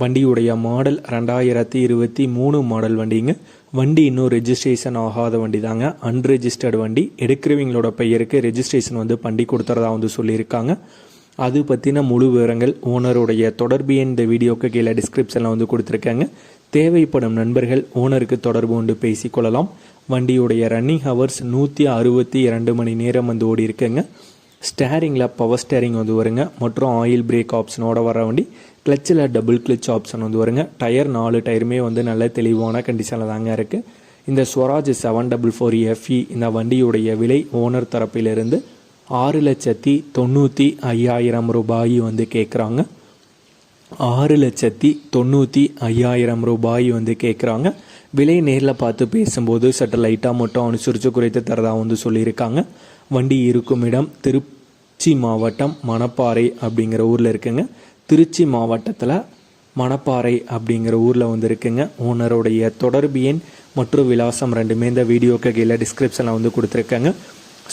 வண்டியுடைய மாடல் ரெண்டாயிரத்தி இருபத்தி மூணு மாடல் வண்டிங்க. வண்டி இன்னும் ரெஜிஸ்ட்ரேஷன் ஆகாத வண்டி தாங்க அன்ரெஜிஸ்டர்டு வண்டி. எடுக்கிறவங்களோட பெயருக்கு ரெஜிஸ்ட்ரேஷன் வந்து பண்ணி கொடுத்துறதா வந்து சொல்லியிருக்காங்க. அது பற்றின முழு விவரங்கள் ஓனருடைய தொடர்பு எண் இந்த வீடியோக்கு கீழே டிஸ்கிரிப்ஷனில் வந்து கொடுத்துருக்காங்க. தேவைப்படும் நண்பர்கள் ஓனருக்கு தொடர்பு கொண்டு பேசிக்கொள்ளலாம் வண்டியுடைய ரன்னிங் ஹவர்ஸ் நூற்றி அறுபத்தி இரண்டு மணி நேரம் வந்து ஓடி இருக்குங்க ஸ்டேரிங்கில் பவர் ஸ்டேரிங் வந்து வருங்க. மற்றும் ஆயில் பிரேக் ஆப்ஷனோட வர வண்டி கிளச்சில் டபுள் கிளச் ஆப்ஷன் வந்து வருங்க. டயர் நாலு டயருமே வந்து நல்ல தெளிவான கண்டிஷனில் தாங்க இருக்குது இந்த Swaraj seven double four FE இந்த வண்டியுடைய விலை ஓனர் தரப்பிலிருந்து ஆறு லட்சத்தி தொண்ணூற்றி ஐயாயிரம் ரூபாய் வந்து கேட்குறாங்க ஆறு லட்சத்தி தொண்ணூற்றி ஐயாயிரம் ரூபாய் வந்து கேட்குறாங்க விலை நேரில் பார்த்து பேசும்போது சற்று லைட்டாக மட்டும் அனுசரித்து குறைத்து தரதா வந்து சொல்லியிருக்காங்க. வண்டி இருக்கும் இடம் திருச்சி மாவட்டம் மணப்பாறை அப்படிங்கிற ஊரில் இருக்குங்க. திருச்சி மாவட்டத்தில் மணப்பாறை அப்படிங்கிற ஊரில் வந்து இருக்குங்க. ஓனருடைய தொடர்பு எண் மற்றும் விலாசம் ரெண்டுமே இந்த வீடியோக்கு கீழே டிஸ்கிரிப்ஷனில் வந்து கொடுத்துருக்காங்க.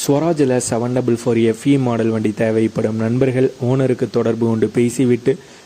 ஸ்வராஜில் seven double four FE model வண்டி தேவைப்படும். நண்பர்கள் ஓனருக்கு தொடர்பு கொண்டு பேசிவிட்டு